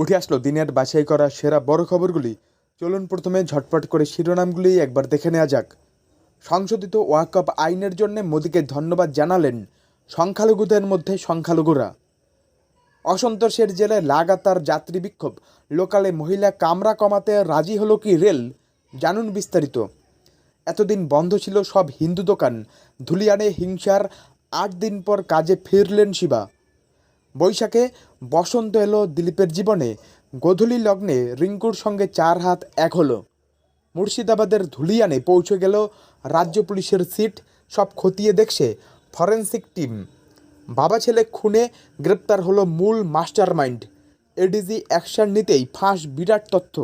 উঠে আসলো দিনের বাছাই করা সেরা বড় খবরগুলি। চলুন প্রথমে ঝটপট করে শিরোনামগুলি একবার দেখে নেওয়া যাক। সংশোধিত ওয়াকআপ আইনের জন্য মোদীকে ধন্যবাদ জানালেন সংখ্যালঘুদের মধ্যে সংখ্যালঘুরা। অসন্তোষের জেলে লাগাতার যাত্রী বিক্ষোভ। লোকালে মহিলা কামরা কমাতে রাজি হলো কি রেল? জানুন বিস্তারিত। এতদিন বন্ধ ছিল সব হিন্দু দোকান। ধুলিয়ানে হিংসার আট দিন পর কাজে ফিরলেন শিবা। বৈশাখে বসন্ত এলো দিলীপের জীবনে। গোধূলি লগ্নে রিঙ্কুর সঙ্গে চার হাত এক হলো। মুর্শিদাবাদের ধুলিয়ানে পৌঁছে গেল রাজ্য পুলিশের সিট, সব খতিয়ে দেখছে ফরেন্সিক টিম। বাবা ছেলে খুনে গ্রেপ্তার হলো মূল মাস্টার মাইন্ড এডিজি অ্যাকশন নিতেই ফাঁস বিরাট তথ্য।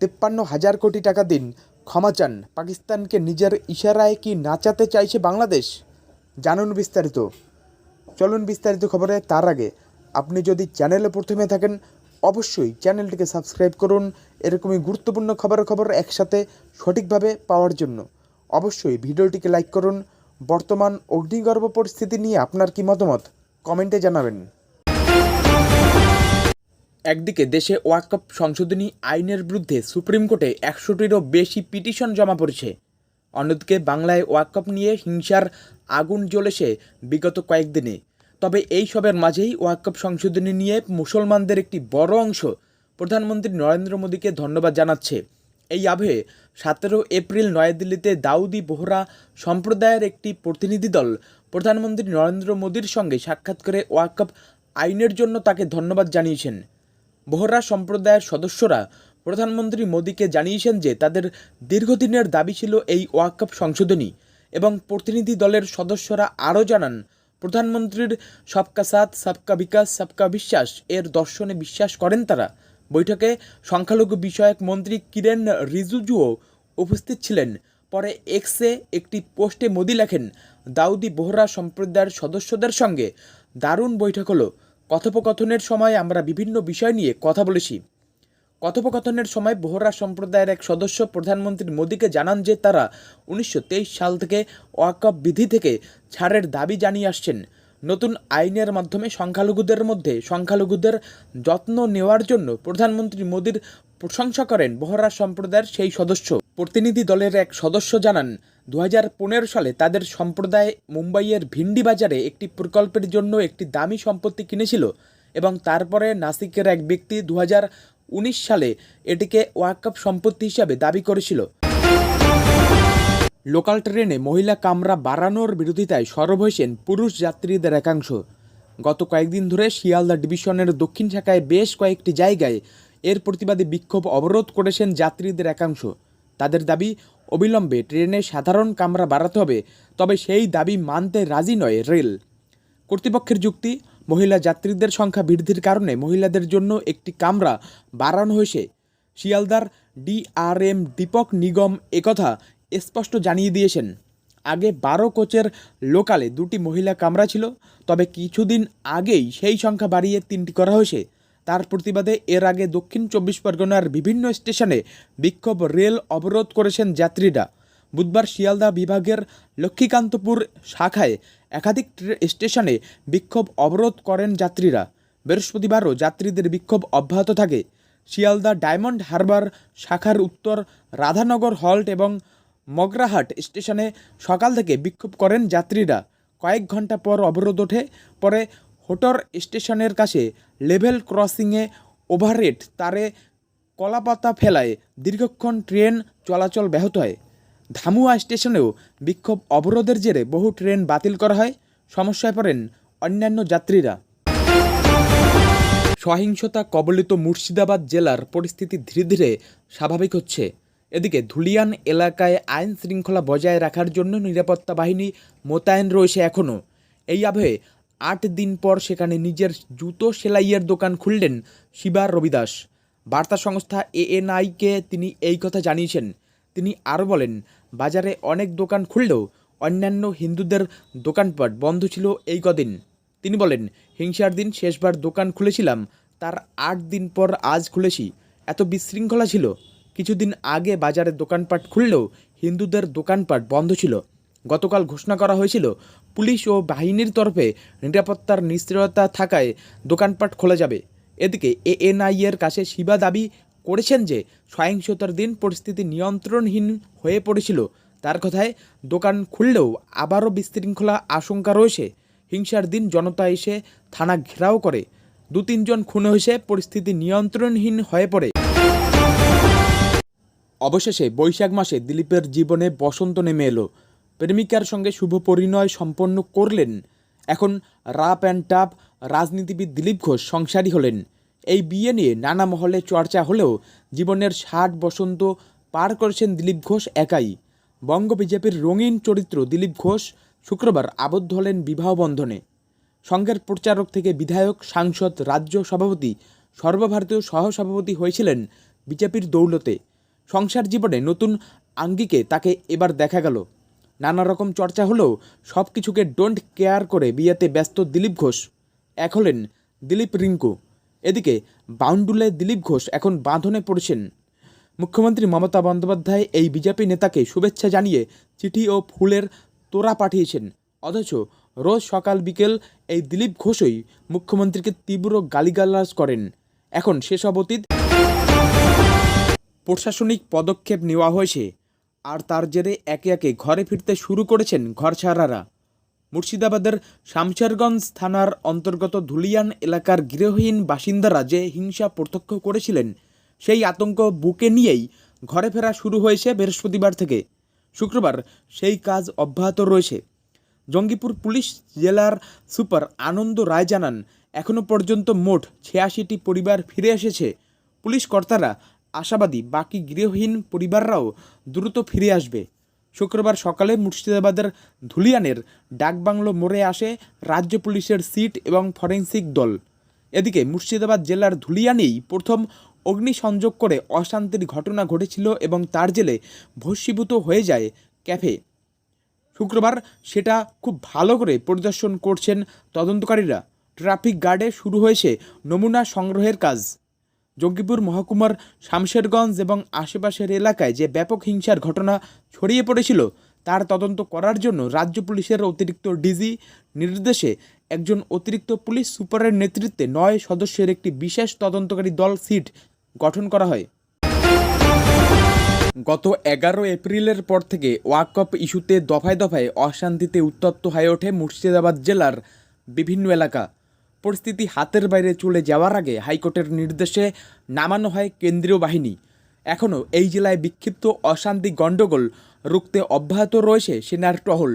তেপ্পান্ন হাজার কোটি টাকা দিন, ক্ষমা চান। পাকিস্তানকে নিজের ইশারায় কি নাচাতে চাইছে বাংলাদেশ? জানুন বিস্তারিত। চলুন বিস্তারিত খবরে, তার আগে আপনি যদি চ্যানেলে প্রথমে থাকেন, অবশ্যই চ্যানেলটিকে সাবস্ক্রাইব করুন। এরকমই গুরুত্বপূর্ণ খবর খবর একসাথে সঠিকভাবে পাওয়ার জন্য। অবশ্যই ভিডিওটিকে লাইক করুন। বর্তমান অগ্নিগর্ভ পরিস্থিতি নিয়ে আপনার কি মতামত? কমেন্টে জানাবেন। একদিকে দেশে ওয়াকআপ সংশোধনী আইনের বিরুদ্ধে সুপ্রিম কোর্টে একশোটিরও বেশি পিটিশন জমা পড়েছে। অন্যদিকে বাংলায় ওয়াকআপ নিয়ে হিংসার আগুন জ্বলেছে বিগত কয়েকদিনে। তবে এই সবের মাঝেই ওয়াকআপ সংশোধনী নিয়ে মুসলমানদের একটি বড় অংশ প্রধানমন্ত্রী নরেন্দ্র মোদীকে ধন্যবাদ জানাচ্ছে। এই আবহে সতেরো এপ্রিল নয়াদিল্লিতে দাউদি বোহরা সম্প্রদায়ের একটি প্রতিনিধি দল প্রধানমন্ত্রী নরেন্দ্র মোদীর সঙ্গে সাক্ষাৎ করে ওয়াকআপ আইনের জন্য তাকে ধন্যবাদ জানিয়েছেন। বোহরা সম্প্রদায়ের সদস্যরা প্রধানমন্ত্রী মোদীকে জানিয়েছেন যে তাদের দীর্ঘদিনের দাবি ছিল এই ওয়াকআপ সংশোধনী এবং প্রতিনিধি দলের সদস্যরা আরও জানান, প্রধানমন্ত্রীর সবকা সাথ, সবকা বিকাশ, সবকা বিশ্বাস এর দর্শনে বিশ্বাস করেন তারা। বৈঠকে সংখ্যালঘু বিষয়ক মন্ত্রী কিরেন রিজুজুও উপস্থিত ছিলেন। পরে এক্সে একটি পোস্টে মোদি লেখেন, দাউদি বোহরা সম্প্রদায়ের সদস্যদের সঙ্গে দারুণ বৈঠক হলো। কথোপকথনের সময় আমরা বিভিন্ন বিষয় নিয়ে কথা বলেছি। কথোপকথনের সময় বোহরা সম্প্রদায়ের এক সদস্য প্রধানমন্ত্রী মোদীকে জানান যে তারা উনিশশো তেইশ সাল থেকে ওয়াকফ বিধি থেকে ছাড়ের দাবি জানিয়ে আসছেন। নতুন আইনের মাধ্যমে সংখ্যালঘুদের মধ্যে সংখ্যালঘুদের যত্ন নেওয়ার জন্য প্রধানমন্ত্রী মোদীর প্রশংসা করেন বোহরা সম্প্রদায়ের সেই সদস্য। প্রতিনিধি দলের এক সদস্য জানান দু হাজার পনেরো সালে তাদের সম্প্রদায় মুম্বাইয়ের ভিন্ডি বাজারে একটি প্রকল্পের জন্য একটি দামি সম্পত্তি কিনেছিল এবং তারপরে নাসিকের এক ব্যক্তি দু সালে এটিকে ওয়াকফ সম্পত্তি হিসাবে দাবি করেছিল। লোকাল ট্রেনে মহিলা কামরা বাড়ানোর বিরোধিতায় সরব হয়েছেন পুরুষ যাত্রীদের একাংশ। গত কয়েকদিন ধরে শিয়ালদা ডিভিশনের দক্ষিণ শাখায় বেশ কয়েকটি জায়গায় এর প্রতিবাদে বিক্ষোভ অবরোধ করেছেন যাত্রীদের একাংশ। তাদের দাবি, অবিলম্বে ট্রেনে সাধারণ কামরা বাড়াতে হবে, তবে সেই দাবি মানতে রাজি নয় রেল। কর্তৃপক্ষের যুক্তি মহিলা যাত্রীদের সংখ্যা বৃদ্ধির কারণে মহিলাদের জন্য একটি কামরা বাড়ানো হয়েছে। শিয়ালদার ডিআরএম দীপক নিগম একথা স্পষ্ট জানিয়ে দিয়েছেন। আগে বারো কোচের লোকালে দুটি মহিলা কামরা ছিল, তবে কিছুদিন আগেই সেই সংখ্যা বাড়িয়ে তিনটি করা হয়েছে। তার প্রতিবাদে এর আগে দক্ষিণ চব্বিশ পরগনার বিভিন্ন স্টেশনে বিক্ষোভ রেল অবরোধ করেছেন যাত্রীরা। বুধবার শিয়ালদা বিভাগের লক্ষ্মীকান্তপুর শাখায় একাধিক স্টেশনে বিক্ষোভ অবরোধ করেন যাত্রীরা। বৃহস্পতিবারও যাত্রীদের বিক্ষোভ অব্যাহত থাকে। শিয়ালদা ডায়মন্ড হারবার শাখার উত্তর রাধানগর হল্ট এবং মগরাহাট স্টেশনে সকাল থেকে বিক্ষোভ করেন যাত্রীরা। কয়েক ঘণ্টা পর অবরোধ ওঠে, পরে হোটর স্টেশনের কাছে লেভেল ক্রসিংয়ে ওভাররেট তারে কলাপাতা ফেলায় দীর্ঘক্ষণ ট্রেন চলাচল ব্যাহত হয়। ধামুয়া স্টেশনেও বিক্ষোভ অবরোধের জেরে বহু ট্রেন বাতিল করা হয়, সমস্যায় পড়েন অন্যান্য যাত্রীরা। সহিংসতা কবলিত মুর্শিদাবাদ জেলার পরিস্থিতি ধীরে ধীরে স্বাভাবিক হচ্ছে। এদিকে ধুলিয়ান এলাকায় আইন শৃঙ্খলা বজায় রাখার জন্য নিরাপত্তা বাহিনী মোতায়েন রয়েছে এখনও এই আবহে আট দিন পর সেখানে নিজের জুতো সেলাইয়ের দোকান খুললেন শিবা রবিদাস। বার্তা সংস্থা এএনআইকে তিনি এই কথা জানিয়েছেন। তিনি আরও বলেন বাজারে অনেক দোকান খুললেও অন্যান্য হিন্দুদের দোকানপাট বন্ধ ছিল এই কদিন। তিনি বলেন, হিংসার দিন শেষবার দোকান খুলেছিলাম, তার আট দিন পর আজ খুলেছি। এত বিশৃঙ্খলা ছিল। কিছুদিন আগে বাজারে দোকানপাট খুললেও হিন্দুদের দোকানপাট বন্ধ ছিল। গতকাল ঘোষণা করা হয়েছিল, পুলিশ ও বাহিনীর তরফে নিরাপত্তার নিশ্চয়তা থাকায় দোকানপাট খোলা যাবে। এদিকে এএনআই এর কাছে শিবা দাবি করেছেন যে সহিংসতার দিন পরিস্থিতি নিয়ন্ত্রণহীন হয়ে পড়েছিল। তার কথায়, দোকান খুললেও আবারও বিশৃঙ্খলা আশঙ্কা রয়েছে। হিংসার দিন জনতা এসে থানা ঘেরাও করে। দু তিনজন খুন হয়েছে, পরিস্থিতি নিয়ন্ত্রণহীন হয়ে পড়ে। অবশেষে বৈশাখ মাসে দিলীপের জীবনে বসন্ত নেমে এলো। প্রেমিকার সঙ্গে শুভ পরিণয় সম্পন্ন করলেন। এখন রাপ অ্যান্ড টাপ রাজনীতিবিদ দিলীপ ঘোষ সংসারী হলেন। এই বিয়ে নিয়ে নানা মহলে চর্চা হলেও জীবনের ষাট বসন্ত পার করেছেন দিলীপ ঘোষ একাই। বঙ্গ বিজেপির রঙিন চরিত্র দিলীপ ঘোষ শুক্রবার আবদ্ধ হলেন বিবাহ বন্ধনে। সংঘের প্রচারক থেকে বিধায়ক, সাংসদ, রাজ্য সভাপতি, সর্বভারতীয় সহসভাপতি হয়েছিলেন বিজেপির দৌলতে। সংসার জীবনে নতুন আঙ্গিকে তাকে এবার দেখা গেল। নানা রকম চর্চা হলেও সব কিছুকে ডোন্ট কেয়ার করে বিয়েতে ব্যস্ত দিলীপ ঘোষ। এক হলেন দিলীপ রিঙ্কু। এদিকে বাউন্ডুলে দিলীপ ঘোষ এখন বাঁধনে পড়েছেন। মুখ্যমন্ত্রী মমতা বন্দ্যোপাধ্যায় এই বিজেপি নেতাকে শুভেচ্ছা জানিয়ে চিঠি ও ফুলের তোড়া পাঠিয়েছেন। অথচ রোজ সকাল বিকেল এই দিলীপ ঘোষই মুখ্যমন্ত্রীকে তীব্র গালিগালাজ করেন। এখন সেসব অতীত প্রশাসনিক পদক্ষেপ নেওয়া হয়েছে, আর তার জেরে একে একে ঘরে ফিরতে শুরু করেছেন ঘরছাড়ারা। মুর্শিদাবাদের শামশেরগঞ্জ থানার অন্তর্গত ধুলিয়ান এলাকার গৃহহীন বাসিন্দারা যে হিংসা প্রত্যক্ষ করেছিলেন, সেই আতঙ্ক বুকে নিয়েই ঘরে ফেরা শুরু হয়েছে বৃহস্পতিবার থেকে। শুক্রবার সেই কাজ অব্যাহত রয়েছে। জঙ্গিপুর পুলিশ জেলার সুপার আনন্দ রায় জানান এখনও পর্যন্ত মোট ছিয়াশিটি পরিবার ফিরে এসেছে। পুলিশ কর্তারা আশাবাদী বাকি গৃহহীন পরিবাররাও দ্রুত ফিরে আসবে। শুক্রবার সকালে মুর্শিদাবাদের ধুলিয়ানের ডাকবাংলো মোড়ে আসে রাজ্য পুলিশের সিট এবং ফরেন্সিক দল। এদিকে মুর্শিদাবাদ জেলার ধুলিয়ানেই প্রথম অগ্নিসংযোগ করে অশান্তির ঘটনা ঘটেছিল এবং তার জেলে ভস্মীভূত হয়ে যায় ক্যাফে। শুক্রবার সেটা খুব ভালো করে পরিদর্শন করছেন তদন্তকারীরা। ট্রাফিক গার্ডে শুরু হয়েছে নমুনা সংগ্রহের কাজ। জঙ্গিপুর মহকুমার শামশেরগঞ্জ এবং আশেপাশের এলাকায় যে ব্যাপক হিংসার ঘটনা ছড়িয়ে পড়েছিল, তার তদন্ত করার জন্য রাজ্য পুলিশের অতিরিক্ত ডিজি নির্দেশে একজন অতিরিক্ত পুলিশ সুপারের নেতৃত্বে নয় সদস্যের একটি বিশেষ তদন্তকারী দল সিট গঠন করা হয়। গত এগারো এপ্রিলের পর থেকে ওয়াকফ ইস্যুতে দফায় দফায় অশান্তিতে উত্তপ্ত হয়ে ওঠে মুর্শিদাবাদ জেলার বিভিন্ন এলাকা। পরিস্থিতি হাতের বাইরে চলে যাওয়ার আগে হাইকোর্টের নির্দেশে নামানো হয় কেন্দ্রীয় বাহিনী। এখনও এই জেলায় বিক্ষিপ্ত অশান্তি গণ্ডগোল রুখতে অব্যাহত রয়েছে সেনার টহল।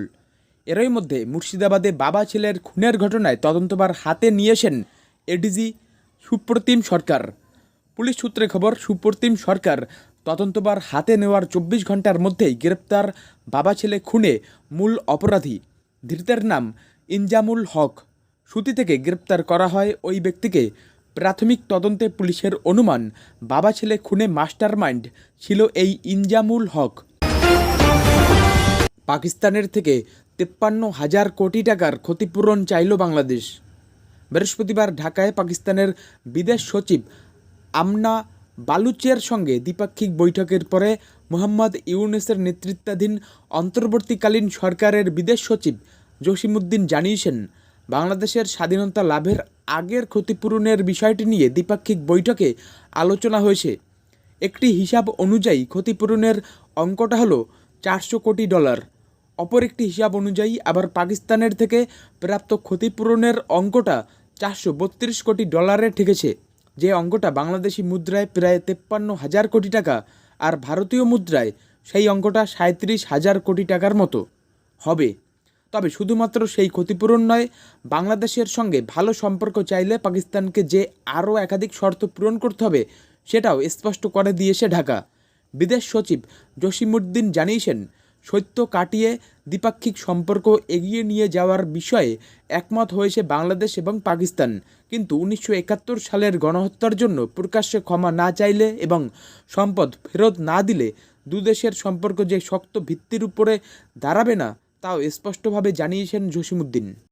এরই মধ্যে মুর্শিদাবাদে বাবা ছেলের খুনের ঘটনায় তদন্তবার হাতে নিয়েছেন এডিজি সুপ্রতিম সরকার। পুলিশ সূত্রে খবর, সুপ্রতিম সরকার তদন্তবার হাতে নেওয়ার চব্বিশ ঘণ্টার মধ্যেই গ্রেপ্তার বাবা ছেলে খুনে মূল অপরাধী। ধৃতের নাম ইনজামুল হক। সুতি থেকে গ্রেপ্তার করা হয় ওই ব্যক্তিকে। প্রাথমিক তদন্তে পুলিশের অনুমান, বাবা ছেলে খুনে মাস্টারমাইন্ড ছিল এই ইনজামুল হক। পাকিস্তানের থেকে তেপ্পান্ন হাজার কোটি টাকার ক্ষতিপূরণ চাইল বাংলাদেশ। বৃহস্পতিবার ঢাকায় পাকিস্তানের বিদেশ সচিব আমনা বালুচের সঙ্গে দ্বিপাক্ষিক বৈঠকের পরে মোহাম্মদ ইউনেসের নেতৃত্বাধীন অন্তর্বর্তীকালীন সরকারের বিদেশ সচিব জসিমুদ্দিন জানিয়েছেন বাংলাদেশের স্বাধীনতা লাভের আগের ক্ষতিপূরণের বিষয়টি নিয়ে দ্বিপাক্ষিক বৈঠকে আলোচনা হয়েছে। একটি হিসাব অনুযায়ী ক্ষতিপূরণের অঙ্কটা হলো চারশো কোটি ডলার। অপর একটি হিসাব অনুযায়ী আবার পাকিস্তানের থেকে প্রাপ্ত ক্ষতিপূরণের অঙ্কটা চারশো বত্রিশ কোটি ডলারে ঠেকেছে। যে অঙ্কটা বাংলাদেশি মুদ্রায় প্রায় তেপ্পান্ন হাজার কোটি টাকা আর ভারতীয় মুদ্রায় সেই অঙ্কটা সাঁত্রিশ হাজার কোটি টাকার মতো। হবে। তবে শুধুমাত্র সেই ক্ষতিপূরণ নয়, বাংলাদেশের সঙ্গে ভালো সম্পর্ক চাইলে পাকিস্তানকে যে আরও একাধিক শর্ত পূরণ করতে হবে, সেটাও স্পষ্ট করে দিয়েছে ঢাকা। বিদেশ সচিব জসিমুদ্দিন জানিয়েছেন, সত্য কাটিয়ে দ্বিপাক্ষিক সম্পর্ক এগিয়ে নিয়ে যাওয়ার বিষয়ে একমত হয়েছে বাংলাদেশ এবং পাকিস্তান। কিন্তু উনিশশো একাত্তর সালের গণহত্যার জন্য প্রকাশ্যে ক্ষমা না চাইলে এবং সম্পদ ফেরত না দিলে দুদেশের সম্পর্ক যে শক্ত ভিত্তির উপরে দাঁড়াবে না তাও স্পষ্টভাবে জানিয়েছেন জসিমুদ্দিন